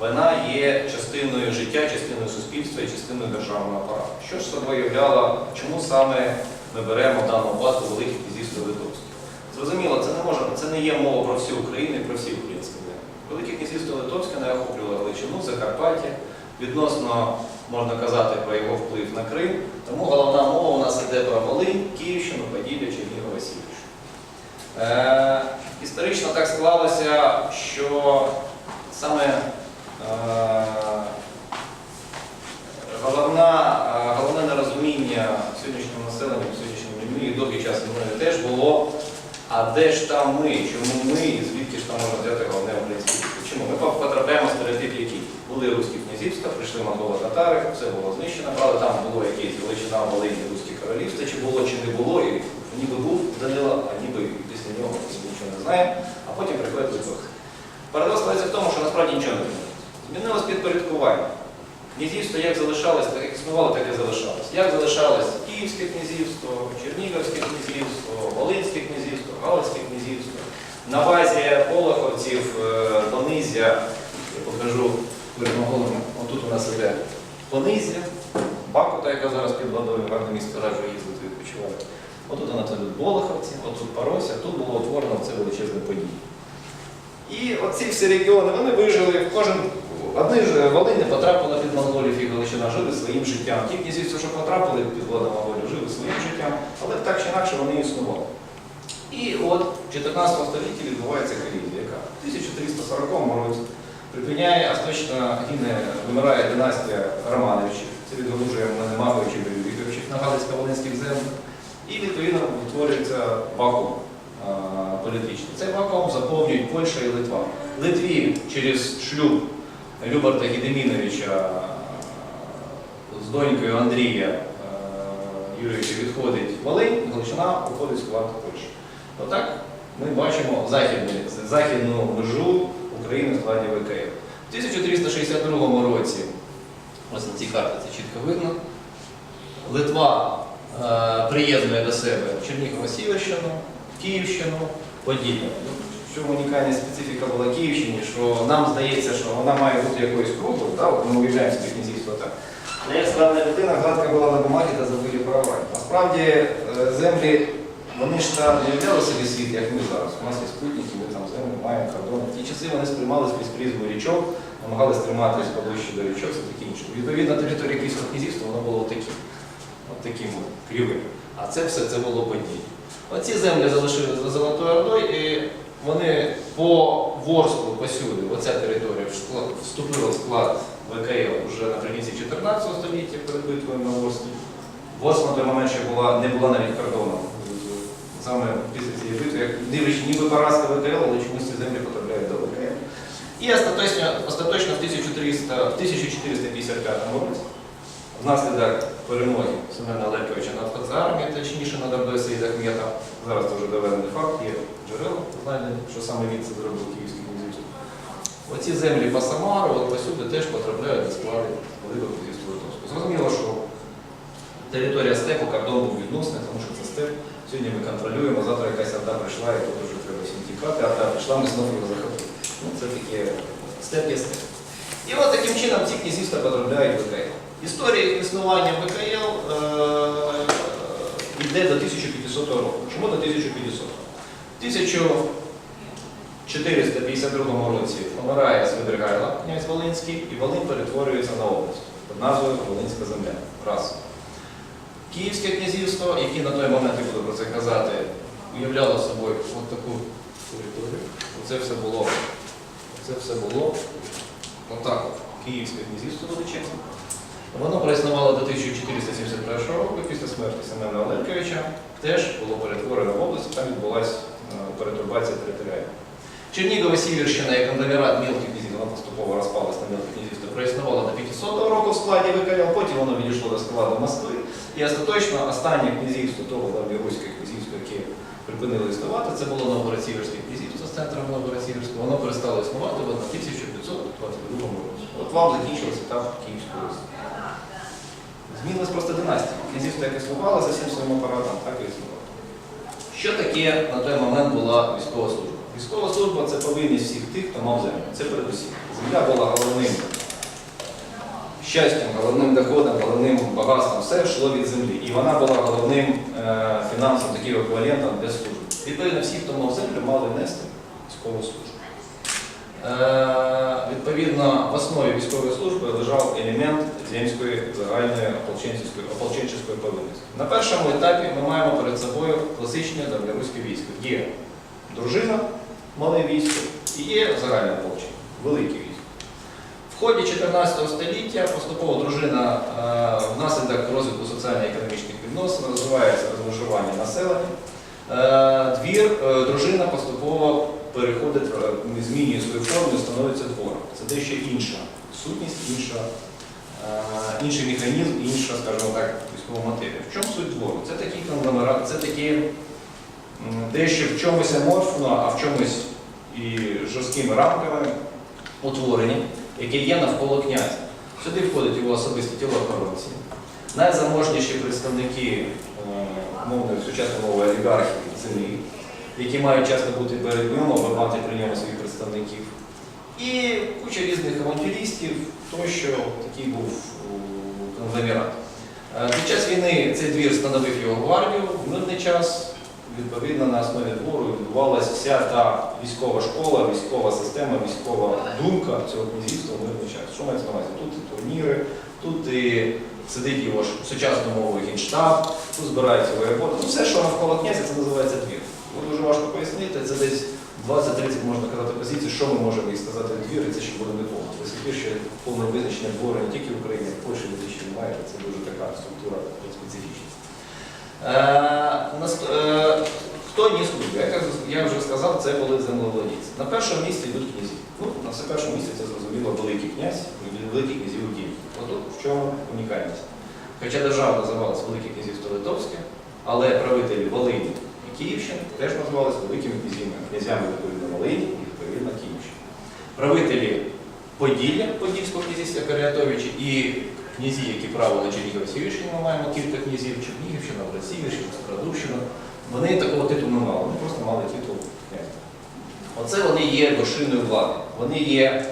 Вона є частиною життя, частиною суспільства і частиною державного апарату. Що ж собою являла, чому саме ми беремо в даному випадку Велике князівство? Зрозуміло, це не може, це не є мова про всю Україну і про всі українські землі. Велике князівство Литовське не охоплювало Галичину, Закарпаття. Відносно можна казати про його вплив на Крим. Тому головна мова у нас йде про Волинь, Київщину, Поділля, Чернігова, Васильівщину. Е, історично так склалося, що саме головна, е, головне нерозуміння сьогоднішнього населення, сьогоднішньому людьми і довгий час мною теж було, а де ж там ми, чому ми, звідки ж там можна взяти головне українське? Чому? Ми потрапляємо в стереотип який? Були руські князівства, прийшли монголо-татари, все було знищено, правда, там було якесь величина Волині руське королівство, чи було, чи не було, і ніби був Данила, а ніби після нього нічого не знаємо, а потім приходить. Парадокс складається в тому, що насправді нічого не змінилося. Змінилось підпорядкування. Князівство як залишалось, так як існувало, так і залишалось. Як залишалось Київське князівство, Чернігівське князівство, Волинське князівство, Галицьке князівство. На базі Полоховців, е, Понизя, я покажу перемоголами, отут у нас іде Понизя, Бакута, яка зараз під водою, гарне місто раджу їздити відпочивати. Отут нас ідуть Болоховці, отут Парося, тут було утворено це величезне події. І оці всі регіони вони вижили, кожен одні ж Волині потрапила під монголів і Галичина, жили своїм життям. Ті князівства, що потрапили під владу монголів, жили своїм життям, але так чи інакше вони існували. І от в 14 столітті відбувається колізія, яка в 1340 році припиняє остаточно гине, вимирає династія Романовичів, це відгалужує Манемаховичів і Віковичів на Галицько-Волинських землях. І відповідно утворюється вакуум політичний. Цей вакуум заповнюють Польща і Литва. Литві через шлюб Любарта Гедеміновича з донькою Андрія е, Юрійовича відходить Волинь, Галичина уходить в склад Польщі. Отак ми бачимо західну, західну межу України в складі ВКФ. У 1362 році, ось на цій карті це чітко видно, Литва е, приєднує до себе Чернігова-Сіверщину, Київщину, Поділля. Чому унікальна специфіка була Київщині, що нам здається, що вона має бути якоюсь круглою, да? от ми уявляємо собі князівство так. Але як складна людина, гладка була на бумагі та забили права. Насправді е, землі, вони ж там не являли собі світ, як ми зараз. У нас є спутники, ми там землі маємо кордони. Ті часи вони сприймалися під призму річок, намагалися триматися поближче до річок, все таке інше. Відповідно, територія Київського князівства воно було таким, от таким кривим. А це все це було події. Оці землі залишили за Золотою Ордою, вони по Ворску, посюди, оця територія вступила в склад ВКЛ вже наприкінці 14 століття перед битвою на Ворскі. Ворск на той момент ще була, не була навіть кордоном. Саме після цієї битви, як дивлячись, ніби поразка ВКЛ, але чомусь ці землі потрапляють до ВКЛ. І остаточно, остаточно в 1300 в 1455 році, внаслідок перемоги Семена Олеговича над Хазарами, точніше над Ордою Саїда Ахмета, зараз це вже доведений факт, є джерела знайдені, що саме він це зробив Київський князівство. Оці землі по Самару, от посюди теж потрапляють до складу Великого князівства Литовського. Зрозуміло, що територія степу, кордон був відносний, тому що це степ. Сьогодні ми контролюємо, завтра якась орда прийшла, і тут вже треба всім тікати, орда прийшла, ми знову його захопили. Ну, це таке степ є степ. І от таким чином ці князівства потрапляють в ВКЛ. Історія існування ВКЛ е, йде до 1500 року. Чому до 1500? В 1452 році помирає Свидригайло, князь Волинський, і Волинь перетворюється на область під назвою Волинська земля. Раз. Київське князівство, яке на той момент, я буду про це казати, уявляло собою от таку територію. Це все було, це все було отак от. Київське князівство величезне. Воно проіснувало до 1471 року після смерті Семена Оленковича. Теж було перетворено в область, там відбулася е, перетурбація територіальна. Чернігова Сіверщина як конгломерат мілких князів, вона поступово розпалась на мілке князівство, проіснувала до 500 року в складі ВКЛ, потім воно відійшло до складу Москви. І остаточно останнє князівство того давньоруське князівство, яке припинило існувати, це було Новгород-Сіверське князівство з центром Новгород-Сіверського. Воно перестало існувати в 1522 році. От вам закінчився етап Київської Русі. Змінилась просто династія. Князівство, як існувало за всім своїм апаратом, так і існувало. Що таке на той момент була військова служба? Військова служба це повинність всіх тих, хто мав землю. Це передусім. Земля була головним щастям, головним доходом, головним багатством. Все йшло від землі. І вона була головним е, фінансовим таким еквівалентом для служби. Відповідно, всі, хто мав землю, мали нести військову службу. Е, Відповідно, в основі військової служби лежав елемент земської загальної ополченчої повинності. На першому етапі ми маємо перед собою класичне давньоруське військо. Є дружина, мале військо, і є загальне ополчення, велике військо. В ході 14 століття поступово дружина е, внаслідок розвитку соціально-економічних відносин розвивається розмежування населення. Е, Двір, дружина поступово переходить, е, змінює свою форму і становиться двором. Це дещо інша сутність, інша, е, інший механізм, інша, скажімо так, військова матерія. В чому суть двору? Це такий конгломерат, це такі дещо в чомусь аморфно, а в чомусь і жорсткими рамками утворені, яке є навколо князя. Сюди входять його особисті тілоохоронці, найзаможніші представники е, мовної сучасної мови олігархів землі, які мають часто бути перед ньому або мати при ньому своїх представників. І куча різних авантюристів, тощо такий був конгломерат. Е, Під час війни цей двір становив його гвардію, в мирний час, відповідно, на основі двору відбувалася вся та військова школа, військова система, військова думка цього князівства в мирний час. Що мається на увазі? Тут і турніри, тут і сидить його сучасною мовою генштаб, тут збираються воєводи. Ну, все, що навколо князя, це називається двір. Його дуже важко пояснити, це десь 20-30 можна казати позицій, що ми можемо їй сказати двір, і це ще буде неповно. Тобто ще повне визначення двору не тільки в Україні, а в Польщі ви ще немає, це дуже така структура специфічна. Е, е, Хто ніс службу? Як я- вже сказав, це були землевладійці. На першому місці йдуть князі. Ну, на першому місці це зрозуміло великий князь великий князів у Києві. Отут в чому унікальність. Хоча держава називалась Велике князівство Литовське, але правителі Волині і Київщини теж називалися великими князями, князями відповідно Волині і відповідно Київщини. Правителі Поділля, Подільського князівства Каріатовичі і князі, які правили Чернігів-Сіверщині, ми маємо кілька князів, Чернігівщина, Братсіверщина, Страдущина. Вони такого титулу не мали, вони просто мали титул князя. Оце вони є вершиною влади. Вони є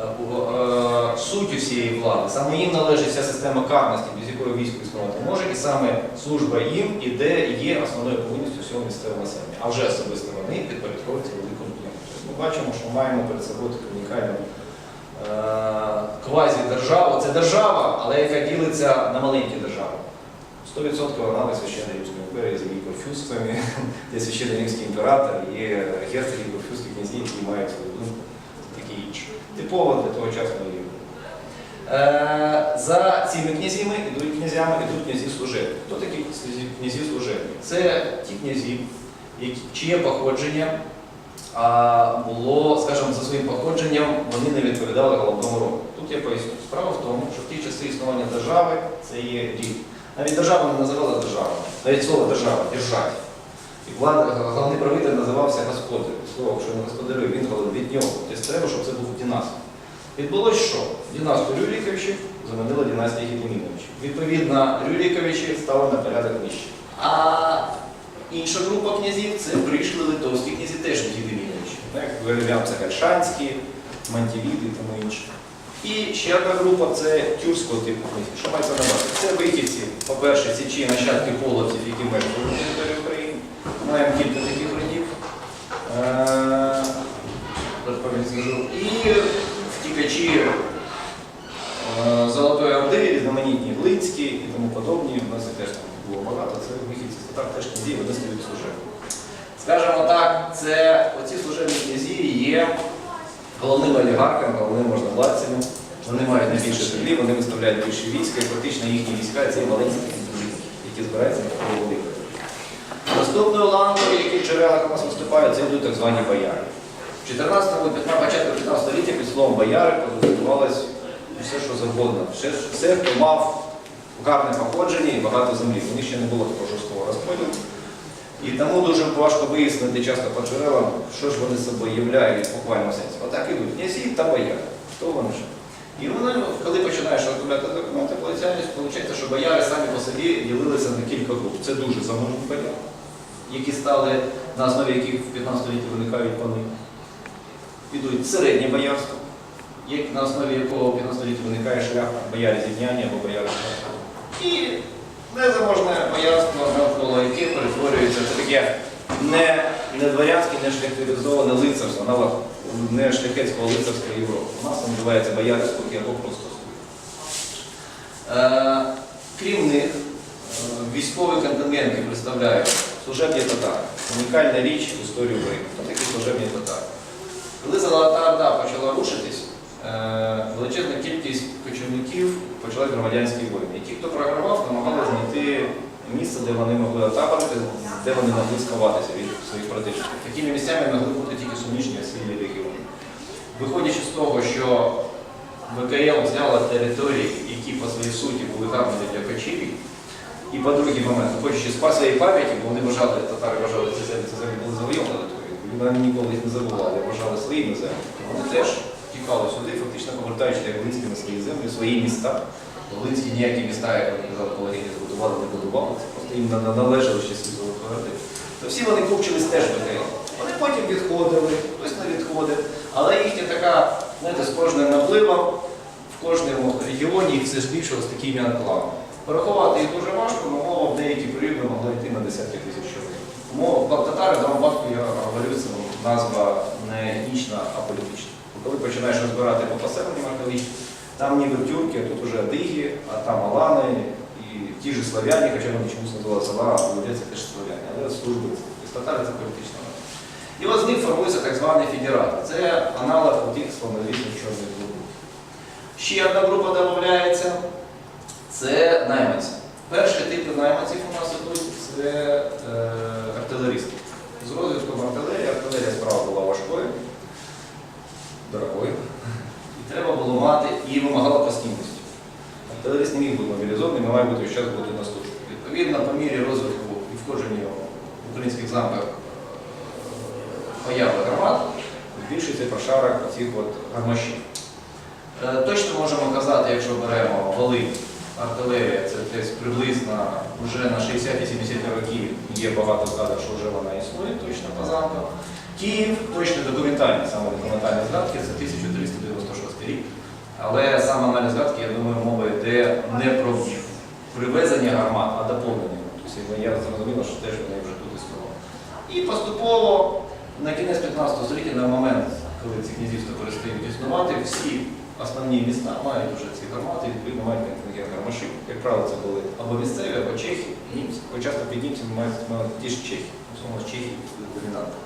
е, е, всієї влади. Саме їм належить вся система карності, без якої військо існувати може, і саме служба їм іде є основною повинністю всього місцевого населення. А вже особисто вони підпорядковуються великому князю. Тобто Ми бачимо, що маємо перед собою таку унікальну е, квазі-державу. Це держава, але яка ділиться на маленькі держави. 100% вона священна Римської імперії з її корфюзствами, є священний римський імператор, є герцоги, корфюзські князі, які мають свою думку, Типово для того часного рівня. Е, За цими князями ідуть князями, ідуть князі служебні. Хто такі князі- служебні? Це ті князі, чиє походження було, скажімо, за своїм походженням вони не відповідали головному роду. Тут я поясню. Справа в тому, що в ті часи існування держави це є рід. Навіть держава не називалася державою, навіть слово держава, держать. І влада, головний правитель називався господар. Слово, що не господарює, він головний від нього. Тобто треба, щоб це був династій. Відбулось що? Династію Рюріковичів замінила династія Гедеміновичів. Відповідно, Рюріковичі стали на порядок нижче. А інша група князів це прийшли литовські князі, теж Гедеміновичі. Як Велім'ям Сагальшанський, Мантівіди і тому інше. І ще одна група це тюркського типу князів. Що мається на увазі? Це вихідці, по-перше, січі нащадки половців, які мешкали на території України. Маємо кілька таких родів. Е, зараз пам'ять скажу. І втікачі е, Золотої Орди, різноманітні Глинські і тому подобні. У нас їх теж там було багато. Це вихідці з татар теж князі, вони стають служебні. Скажімо так, це оці служебні князі є головними олігархами, головними можновладцями. Вони мають найбільше землі, вони виставляють більше війська, і практично їхні війська це є маленькі князі, які збираються на такого великого. Наступною ланкою, які в джерелах у нас виступають, це йдуть так звані бояри. В 14 15 початку 15 століття під словом бояри позиціонувалось все, що завгодно. Все, все, хто мав гарне походження і багато землі. У них ще не було такого жорсткого розподілу. І тому дуже важко вияснити часто по джерелам, що ж вони собою являють в буквальному сенсі. Отак ідуть князі та бояри. Хто вони ж? І вони, коли починаєш розробляти документи, виходить, що бояри самі по собі ділилися на кілька груп. Це дуже заможні бояри, які стали на основі яких в 15 столітті виникають пани. Підуть середнє боярство, на основі якого в 15 столітті виникає шляхта, бояри зівняні або бояри. І незаможне боярство, навколо яке перетворюється, це таке не, не дворянське, не шляхтизоване лицарство, навіть не шляхетського лицарська Європа. У нас називається боярство або просто. Е, крім них, е, військовий контингент, який представляє служебні татари. Унікальна річ в історії України. Хто такі служебні татари? Коли Золота Орда почала рушитись, е, величезна кількість кочівників почали громадянські воїни. І ті, хто програвав, намагалися знайти місце, де вони могли отапорити, де вони могли сховатися від своїх противників. Такими місцями могли бути тільки суміжні сильні регіони. Виходячи з того, що ВКЛ взяла території, які по своїй суті були гарними для кочівлі, і по другий момент, по своєї пам'яті, бо вони вважали, татари вважали ці землі, ці землі були завойовані вони ніколи їх не забували, вважали своїми землями. Вони теж тікали сюди, фактично повертаючи як Волинські на свої землі, свої міста. Волинські ніякі міста, як вони казали, колеги не збудували, не будували, це просто їм на- належали ще свій Золотої То всі вони купчились теж в ВКЛ. Вони потім відходили, хтось не відходив, але їхня така, знаєте, з кожним напливом в кожному регіоні їх все збільшилось такими анклавами. Порахувати їх дуже важко, але мова в деякі періоди могла йти на десятки тисяч чоловік. Татари в даному випадку я говорю, це назва не етнічна, а політична. Коли починаєш розбирати по поселенням археологічним, там ніби тюрки, а тут уже диги, а там алани і ті ж славяні, хоча вони чомусь називали села, а це теж славяні, але служби. Тобто татари це політична назва. І от з них формується так званий федерат. Це аналог тих славнозвісних чорних глибин. Ще одна група додається це найманці. Перші типи найманців у нас ідуть це е, артилерісти. З розвитком артилерії, артилерія справа була важкою, дорогою. І треба було мати і вимагала постійності. Артилеріст не міг бути мобілізований, але має бути час бути на службі. Відповідно, по мірі розвитку і входження в українських замках е, появи гармат, збільшується прошарок цих гармашів. Е, Точно можемо казати, якщо беремо Волинь, артилерія, це десь приблизно вже на 60-70 років є багато згадок, що вже вона існує точно по замкам. Київ точно документальні, саме документальні згадки, це 1396 рік. Але саме аналіз згадки, я думаю, мова йде не про привезення гармат, а доповнення. Тобто я зрозуміло, що теж вони вже тут існували. І поступово на кінець 15 століття, на момент, коли ці князівства перестають існувати, всі основні міста мають вже ці гармати, відповідно мають контингент гармашів. Як правило, це були або місцеві, або чехи, німці. Часто під німцями мають ті ж чехи. В основному чехи домінанти.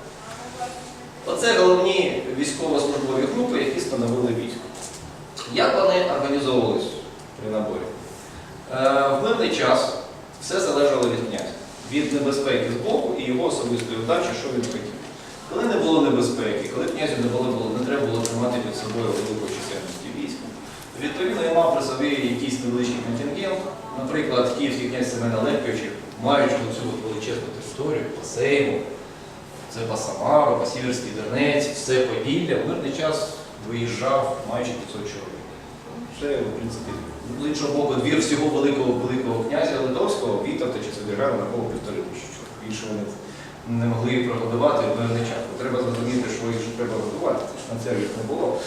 Оце головні військово-службові групи, які становили військо. Як вони організовувались при наборі? Е, В мирний час все залежало від князя, від небезпеки з боку і його особистої вдачі, що він хотів. Коли не було небезпеки, коли князю не, було, не треба було тримати під собою великої чисельності війська, відповідно я мав при собі якийсь невеличкий контингент. Наприклад, київський князь Семен Олегович, маючи цю величезну територію, по Сейму, це по Самару, по Сіверський Донець, все Поділля, в мирний час виїжджав майже 500 чоловік. Це, в принципі, з іншого боку, двір всього великого великого князя Литовського, Вітовта чи Собіргара нараховував півтори тисячі чоловік. Більше вони не могли прогодувати в мирний час. Треба зрозуміти, що їх треба годувати, на це їх не було.